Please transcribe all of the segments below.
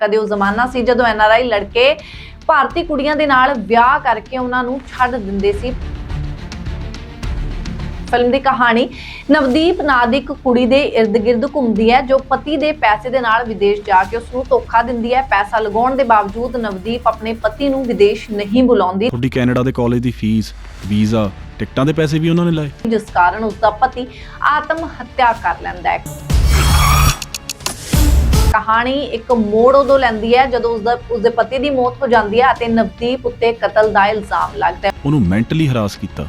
ਕਦੇ ਉਹ ਜ਼ਮਾਨਾ ਸੀ ਜਦੋਂ ਐਨਆਰਆਈ ਲੜਕੇ ਭਾਰਤੀ ਕੁੜੀਆਂ ਦੇ ਨਾਲ ਵਿਆਹ ਕਰਕੇ ਉਹਨਾਂ ਨੂੰ ਛੱਡ ਦਿੰਦੇ ਸੀ। ਫਿਲਮ ਦੀ ਕਹਾਣੀ ਨਵਦੀਪ ਨਾਂ ਦੀ ਇੱਕ ਕੁੜੀ ਦੇ ird-gird ਘੁੰਮਦੀ ਹੈ ਜੋ ਪਤੀ ਦੇ ਪੈਸੇ ਦੇ ਨਾਲ ਵਿਦੇਸ਼ ਜਾ ਕੇ ਉਸ ਨੂੰ ਧੋਖਾ ਦਿੰਦੀ ਹੈ। ਪੈਸਾ ਲਗਾਉਣ ਦੇ ਬਾਵਜੂਦ ਨਵਦੀਪ ਆਪਣੇ ਪਤੀ ਨੂੰ ਵਿਦੇਸ਼ ਨਹੀਂ ਬੁਲਾਉਂਦੀ। ਤੁਹਾਡੀ ਕੈਨੇਡਾ ਦੇ ਕਾਲਜ ਦੀ ਫੀਸ ਵੀਜ਼ਾ ਟਿਕਟਾਂ ਦੇ ਪੈਸੇ ਵੀ ਉਹਨਾਂ ਨੇ ਲਾਏ। ਜਿਸ ਕਾਰਨ ਉਸ ਦਾ ਪਤੀ ਆਤਮ ਹੱਤਿਆ ਕਰ ਲੈਂਦਾ ਹੈ। ਕਹਾਣੀ ਇੱਕ ਮੋੜ ਉਦੋਂ ਲੈਂਦੀ ਹੈ ਜਦੋਂ ਉਸ ਦਾ ਉਸ ਦੇ ਪਤੀ ਦੀ ਮੌਤ ਹੋ ਜਾਂਦੀ ਹੈ ਅਤੇ ਨਵਦੀਪ ਉੱਤੇ ਕਤਲ ਦਾ ਇਲਜ਼ਾਮ ਲੱਗਦਾ ਹੈ। ਉਹਨੂੰ ਮੈਂਟਲੀ ਹਰਾਸ ਕੀਤਾ।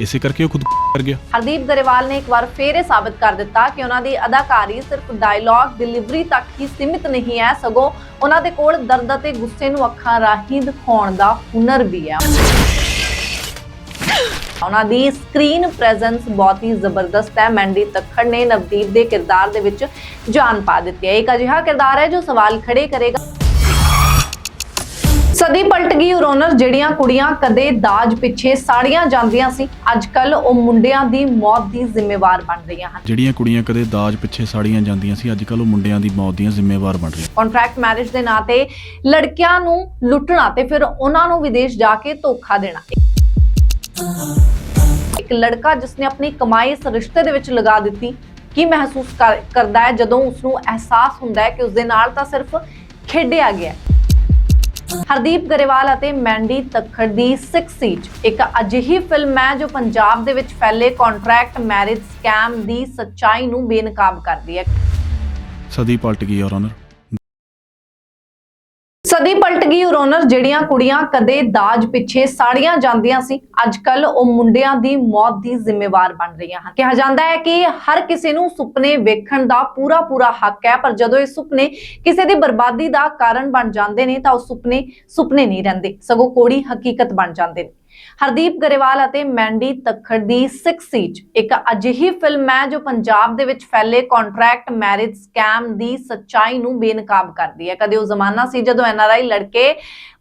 ਇਸੇ ਕਰਕੇ ਉਹ ਖੁਦ ਕਰ ਗਿਆ। ਹਰਦੀਪ ਗਰੇਵਾਲ ਨੇ ਇੱਕ ਵਾਰ ਫੇਰ ਇਹ ਸਾਬਤ ਕਰ ਦਿੱਤਾ ਕਿ ਉਹਨਾਂ ਦੀ ਅਦਾਕਾਰੀ ਸਿਰਫ ਡਾਇਲੌਗ ਡਿਲੀਵਰੀ ਤੱਕ ਹੀ ਸੀਮਿਤ ਨਹੀਂ ਹੈ ਸਗੋਂ ਉਹਨਾਂ ਦੇ ਕੋਲ ਦਰਦ ਅਤੇ ਗੁੱਸੇ ਨੂੰ ਅੱਖਾਂ ਰਾਹੀਂ ਦਿਖਾਉਣ ਦਾ ਹੁਨਰ ਵੀ ਹੈ। ਉਹਨਾਂ ਦੀ ਸਕਰੀਨ ਪ੍ਰੈਜ਼ੈਂਸ ਬਹੁਤ ਹੀ ਜ਼ਬਰਦਸਤ ਹੈ। ਮੈਂਡੀ ਤੱਖੜ ਨੇ ਨਵਦੀਪ ਦੇ ਕਿਰਦਾਰ ਦੇ ਵਿੱਚ ਜਾਨ ਪਾ ਦਿੱਤੀ ਹੈ। ਇੱਕ ਅਜਿਹਾ ਕਿਰਦਾਰ ਹੈ ਜੋ ਸਵਾਲ ਖੜੇ ਕਰੇਗਾ। ਸਦੀ ਪਲਟ ਗਈ ਉਰੋਨਰ ਜਿਹੜੀਆਂ ਕੁੜੀਆਂ ਕਦੇ ਦਾਜ ਪਿੱਛੇ ਸਾੜੀਆਂ ਜਾਂਦੀਆਂ ਸੀ ਅੱਜ ਕੱਲ ਉਹ ਮੁੰਡਿਆਂ ਦੀ ਮੌਤ ਦੀ ਜ਼ਿੰਮੇਵਾਰ ਬਣ ਰਹੀਆਂ ਹਨ। ਜਿਹੜੀਆਂ ਕੁੜੀਆਂ ਕਦੇ ਦਾਜ ਪਿੱਛੇ ਸਾੜੀਆਂ ਜਾਂਦੀਆਂ ਸੀ ਅੱਜ ਕੱਲ ਉਹ ਮੁੰਡਿਆਂ ਦੀ ਮੌਤ ਦੀਆਂ ਜ਼ਿੰਮੇਵਾਰ ਬਣ ਰਹੀਆਂ। ਕੰਟਰੈਕਟ ਮੈਰਿਜ ਦੇ ਨਾਂ ਤੇ ਲੜਕਿਆਂ ਨੂੰ ਲੁੱਟਣਾ ਤੇ ਫਿਰ ਉਹਨਾਂ ਨੂੰ ਵਿਦੇਸ਼ ਜਾ ਕੇ ਧੋਖਾ ਦੇਣਾ। ਇੱਕ ਲੜਕਾ ਜਿਸਨੇ ਆਪਣੀ ਕਮਾਈ ਇਸ ਰਿਸ਼ਤੇ ਦੇ ਵਿੱਚ ਲਗਾ ਦਿੱਤੀ, ਕੀ ਮਹਿਸੂਸ ਕਰਦਾ ਹੈ? ਜਦੋਂ ਉਸ ਨੂੰ ਅਹਿਸਾਸ ਹੁੰਦਾ ਹੈ ਕਿ ਉਸ ਦੇ ਨਾਲ ਤਾਂ ਸਿਰਫ ਖੇਡਿਆ ਗਿਆ ਹਰਦੀਪ ਗਰੇਵਾਲ ਅਤੇ ਮੈਂਡੀ ਤੱਖੜ ਦੀ 6 ਸੀਟ। ਇੱਕ ਅਜਿਹੀ ਫਿਲਮ ਹੈ ਜੋ ਪੰਜਾਬ ਦੇ ਵਿੱਚ ਫੈਲੇ ਕੰਟਰੈਕਟ ਮੈਰਿਜ ਸਕੈਮ ਦੀ ਸੱਚਾਈ ਨੂੰ ਬੇਨਕਾਬ ਕਰਦੀ ਹੈ। ਸਦੀ ਪਲਟ ਗਈ ਔਰ ਉਹਨਾਂ ਪਲਟ ਗਈ ਉਰੋਨਰ ਜਿਹੜੀਆਂ ਕੁੜੀਆਂ ਕਦੇ ਦਾਜ ਪਿੱਛੇ ਸਾੜੀਆਂ ਜਾਂਦੀਆਂ ਸੀ ਅੱਜ ਕੱਲ ਉਹ ਮੁੰਡਿਆਂ ਦੀ ਮੌਤ ਦੀ ਜ਼ਿੰਮੇਵਾਰ ਬਣ ਰਹੀਆਂ ਹਨ। ਕਿਹਾ ਜਾਂਦਾ ਹੈ ਕਿ ਹਰ ਕਿਸੇ ਨੂੰ ਸੁਪਨੇ ਵੇਖਣ ਦਾ ਪੂਰਾ ਪੂਰਾ ਹੱਕ ਹੈ, ਪਰ ਜਦੋਂ ਇਹ ਸੁਪਨੇ ਕਿਸੇ ਦੀ ਬਰਬਾਦੀ ਦਾ ਕਾਰਨ ਬਣ ਜਾਂਦੇ ਨੇ ਤਾਂ ਉਹ ਸੁਪਨੇ ਸੁਪਨੇ ਨਹੀਂ ਰਹਿੰਦੇ। ਸਗੋਂ ਕੋੜੀ ਹਕੀਕਤ ਬਣ ਜਾਂਦੇ ਨੇ। ਹਰਦੀਪ ਗਰੇਵਾਲ ਅਤੇ ਮੈਂਡੀ ਤੱਖੜ ਦੀ 6 ਸੀਟ। ਇੱਕ ਅਜਿਹੀ ਫਿਲਮ ਹੈ ਜੋ ਪੰਜਾਬ ਦੇ ਵਿੱਚ ਫੈਲੇ ਕੰਟਰੈਕਟ ਮੈਰਿਜ ਸਕੈਮ ਦੀ ਸੱਚਾਈ ਨੂੰ ਬੇਨਕਾਬ ਕਰਦੀ ਹੈ। ਕਦੇ ਉਹ ਜ਼ਮਾਨਾ ਸੀ ਜਦੋਂ ਐਨਆਰਆਈ ਲੜਕੇ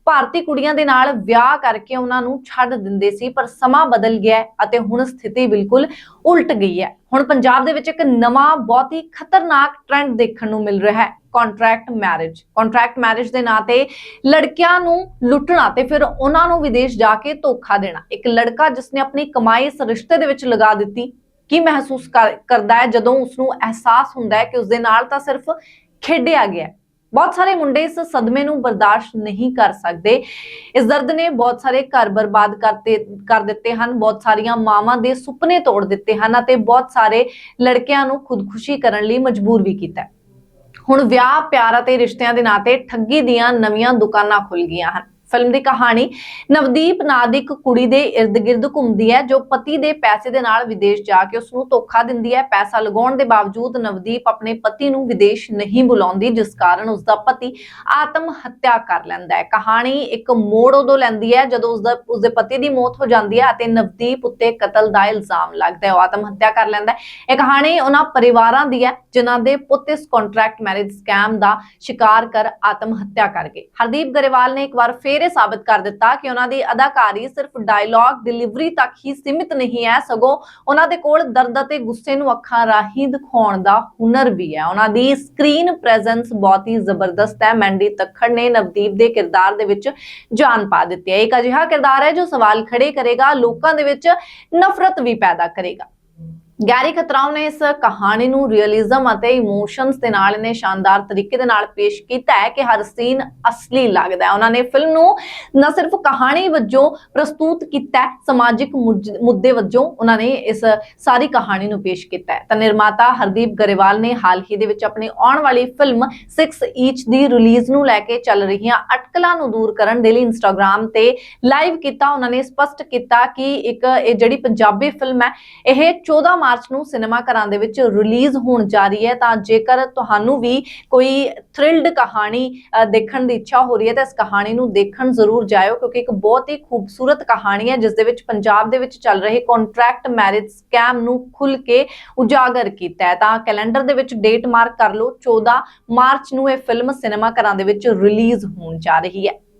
ਭਾਰਤੀ ਕੁੜੀਆਂ ਦੇ ਨਾਲ ਵਿਆਹ ਕਰਕੇ ਉਹਨਾਂ ਨੂੰ ਛੱਡ ਦਿੰਦੇ ਸੀ, ਪਰ ਸਮਾਂ ਬਦਲ ਗਿਆ ਅਤੇ ਹੁਣ ਸਥਿਤੀ ਬਿਲਕੁਲ ਉਲਟ ਗਈ ਹੈ। ਹੁਣ ਪੰਜਾਬ ਦੇ ਵਿੱਚ ਇੱਕ ਨਵਾਂ, ਬਹੁਤ ਹੀ ਖਤਰਨਾਕ ਟ੍ਰੈਂਡ ਦੇਖਣ ਨੂੰ ਮਿਲ ਰਿਹਾ ਹੈ। ਕੰਟਰੈਕਟ ਮੈਰਿਜ ਕੰਟਰੈਕਟ ਮੈਰਿਜ ਦੇ ਨਾਂ ਤੇ ਲੜਕਿਆਂ ਨੂੰ ਲੁੱਟਣਾ ਤੇ ਫਿਰ ਉਹਨਾਂ ਨੂੰ ਵਿਦੇਸ਼ ਜਾ ਕੇ ਧੋਖਾ ਦੇਣਾ। ਇੱਕ ਲੜਕਾ ਜਿਸਨੇ ਆਪਣੀ ਕਮਾਈ ਇਸ ਰਿਸ਼ਤੇ ਦੇ ਵਿੱਚ ਲਗਾ ਦਿੱਤੀ, ਕੀ ਮਹਿਸੂਸ ਕਰਦਾ ਹੈ? ਜਦੋਂ ਉਸ ਨੂੰ ਅਹਿਸਾਸ ਹੁੰਦਾ ਹੈ ਕਿ ਉਸ ਦੇ ਨਾਲ ਤਾਂ ਸਿਰਫ ਖੇਡਿਆ ਗਿਆ ਬਹੁਤ ਸਾਰੇ ਮੁੰਡੇ ਇਸ ਸਦਮੇ ਨੂੰ ਬਰਦਾਸ਼ਤ ਨਹੀਂ ਕਰ ਸਕਦੇ। ਇਸ ਦਰਦ ਨੇ ਬਹੁਤ ਸਾਰੇ ਘਰ ਬਰਬਾਦ ਕਰਤੇ, ਕਰ ਦਿੱਤੇ ਹਨ। ਬਹੁਤ ਸਾਰੀਆਂ ਮਾਵਾਂ ਦੇ ਸੁਪਨੇ ਤੋੜ ਦਿੱਤੇ ਹਨ ਅਤੇ ਬਹੁਤ ਸਾਰੇ ਲੜਕਿਆਂ ਨੂੰ ਖੁਦਕੁਸ਼ੀ ਕਰਨ ਲਈ ਮਜਬੂਰ ਵੀ ਕੀਤਾ ਹੁਣ ਵਿਆਹ ਪਿਆਰ ਅਤੇ ਰਿਸ਼ਤਿਆਂ ਦੇ ਨਾਤੇ ਠੱਗੀ ਦੀਆਂ ਨਵੀਆਂ ਦੁਕਾਨਾਂ ਖੁੱਲ ਗਈਆਂ ਹਨ। ਫਿਲਮ ਦੀ ਕਹਾਣੀ ਨਵਦੀਪ ਨਾਂ ਦੀ ਇੱਕ ਕੁੜੀ ਦੇ ird-gird ਘੁੰਮਦੀ ਹੈ, ਜੋ ਪਤੀ ਦੇ ਪੈਸੇ ਦੇ ਨਾਲ ਵਿਦੇਸ਼ ਜਾ ਕੇ ਉਸ ਨੂੰ ਧੋਖਾ ਦਿੰਦੀ ਹੈ। ਪੈਸਾ ਲਗਾਉਣ ਦੇ ਬਾਵਜੂਦ ਨਵਦੀਪ ਆਪਣੇ ਪਤੀ ਨੂੰ ਵਿਦੇਸ਼ ਨਹੀਂ ਬੁਲਾਉਂਦੀ, ਜਿਸ ਕਾਰਨ ਉਸ ਦਾ ਪਤੀ ਆਤਮ ਹੱਤਿਆ ਕਰ ਲੈਂਦਾ ਹੈ। ਕਹਾਣੀ ਇੱਕ ਮੋੜ ਉਦੋਂ ਲੈਂਦੀ ਹੈ, ਜਦੋਂ ਉਸ ਦਾ ਉਸ ਦੇ ਪਤੀ ਦੀ ਮੌਤ ਹੋ ਜਾਂਦੀ ਹੈ ਅਤੇ ਨਵਦੀਪ ਉੱਤੇ ਕਤਲ ਦਾ ਇਲਜ਼ਾਮ ਲੱਗਦਾ ਹੈ। ਉਹ ਆਤਮ ਹੱਤਿਆ ਕਰ ਲੈਂਦਾ ਹੈ। ਇਹ ਕਹਾਣੀ ਉਹਨਾਂ ਪਰਿਵਾਰਾਂ ਦੀ ਹੈ, ਜਿਨ੍ਹਾਂ ਦੇ ਪੁੱਤ ਇਸ ਕੰਟਰੈਕਟ ਮੈਰਿਜ ਸਕੈਮ ਦਾ ਸ਼ਿਕਾਰ ਕਰ ਆਤਮ ਹੱਤਿਆ ਕਰ ਗਏ। ਹਰਦੀਪ ਗਰੇਵਾਲ ਨੇ ਇੱਕ ਵਾਰ ਫੇਰ ਇਹ ਸਾਬਤ ਕਰ ਦਿੱਤਾ ਕਿ ਉਹਨਾਂ ਦੀ ਅਦਾਕਾਰੀ ਸਿਰਫ ਡਾਇਲੌਗ ਡਿਲੀਵਰੀ ਤੱਕ ਹੀ ਸੀਮਿਤ ਨਹੀਂ ਹੈ, ਸਗੋਂ ਉਹਨਾਂ ਦੇ ਕੋਲ ਦਰਦ ਅਤੇ ਗੁੱਸੇ ਨੂੰ ਅੱਖਾਂ ਰਾਹੀਂ ਦਿਖਾਉਣ ਦਾ ਹੁਨਰ ਵੀ ਹੈ। ਉਹਨਾਂ ਦੀ ਸਕਰੀਨ ਪ੍ਰੈਜ਼ੈਂਸ ਬਹੁਤ ਹੀ ਜ਼ਬਰਦਸਤ ਹੈ। ਮੈਂਡੀ ਤੱਖੜ ਨੇ ਨਵਦੀਪ ਦੇ ਕਿਰਦਾਰ ਦੇ ਵਿੱਚ ਜਾਨ ਪਾ ਦਿੱਤੀ ਹੈ। ਇੱਕ ਅਜਿਹਾ ਕਿਰਦਾਰ ਹੈ ਜੋ ਸਵਾਲ ਖੜੇ ਕਰੇਗਾ, ਲੋਕਾਂ ਦੇ ਵਿੱਚ ਨਫ਼ਰਤ ਵੀ ਪੈਦਾ ਕਰੇਗਾ। ਗੈਰੀ ਖਤਰਾਓ ਨੇ ਇਸ ਕਹਾਣੀ ਨੂੰ ਰੀਅਲਿਜ਼ਮ ਅਤੇ ਇਮੋਸ਼ਨਸ ਦੇ ਨਾਲ ਇਹਨੇ ਸ਼ਾਨਦਾਰ ਤਰੀਕੇ ਦੇ ਨਾਲ ਪੇਸ਼ ਕੀਤਾ ਹੈ ਕਿ ਹਰ ਸੀਨ ਅਸਲੀ ਲੱਗਦਾ ਹੈ। ਉਹਨਾਂ ਨੇ ਫਿਲਮ ਨੂੰ ਨਾ ਸਿਰਫ ਕਹਾਣੀ ਵਜੋਂ ਪ੍ਰਸਤੂਤ ਕੀਤਾ ਹੈ, ਸਮਾਜਿਕ ਮੁੱਦੇ ਵਜੋਂ ਉਹਨਾਂ ਨੇ ਇਸ ਸਾਰੀ ਕਹਾਣੀ ਨੂੰ ਪੇਸ਼ ਕੀਤਾ ਹੈ। ਤਾਂ ਨਿਰਮਾਤਾ ਹਰਦੀਪ ਗਰੇਵਾਲ ਨੇ ਹਾਲ ਹੀ ਦੇ ਵਿੱਚ ਆਪਣੀ ਆਉਣ ਵਾਲੀ ਫਿਲਮ 6 ਈਚ ਦੀ ਰਿਲੀਜ਼ ਨੂੰ ਲੈ ਕੇ ਚੱਲ ਰਹੀਆਂ ਅਟਕਲਾਂ ਨੂੰ ਦੂਰ ਕਰਨ ਦੇ ਲਈ ਇੰਸਟਾਗ੍ਰam ਤੇ ਲਾਈਵ ਕੀਤਾ। ਉਹਨਾਂ ਨੇ ਸਪਸ਼ਟ ਕੀਤਾ ਕਿ ਇੱਕ ਇਹ ਜਿਹੜੀ ਪੰਜਾਬੀ ਫਿਲਮ ਹੈ, ਇਹ 14 ਮਾਰਚ ਨੂੰ ਸਿਨੇਮਾ ਘਰਾਂ ਦੇ ਵਿੱਚ ਰਿਲੀਜ਼ ਹੋਣ ਜਾ ਰਹੀ ਹੈ, ਤਾਂ ਜੇਕਰ ਤੁਹਾਨੂੰ ਵੀ ਕੋਈ ਥ੍ਰਿਲਡ ਕਹਾਣੀ ਦੇਖਣ ਦੀ ਇੱਛਾ ਹੋ ਰਹੀ ਹੈ, ਤਾਂ ਇਸ ਕਹਾਣੀ ਨੂੰ ਦੇਖਣ ਜ਼ਰੂਰ ਜਾਇਓ, ਕਿਉਂਕਿ ਇੱਕ ਬਹੁਤ ਹੀ ਖੂਬਸੂਰਤ ਕਹਾਣੀ ਹੈ, ਜਿਸ ਦੇ ਵਿੱਚ ਪੰਜਾਬ ਦੇ ਵਿੱਚ ਚੱਲ ਰਹੇ ਕੰਟਰੈਕਟ ਮੈਰਿਜ ਸਕੈਮ ਨੂੰ ਖੁੱਲ ਕੇ ਉਜਾਗਰ ਕੀਤਾ ਹੈ। ਤਾਂ ਕੈਲੰਡਰ ਦੇ ਵਿੱਚ ਡੇਟ ਮਾਰਕ ਕਰ ਲਓ 14 ਮਾਰਚ ਨੂੰ ਇਹ ਫਿਲਮ ਸਿਨੇਮਾ ਘਰਾਂ ਦੇ ਵਿੱਚ ਰਿਲੀਜ਼ ਹੋਣ ਜਾ ਰਹੀ ਹੈ।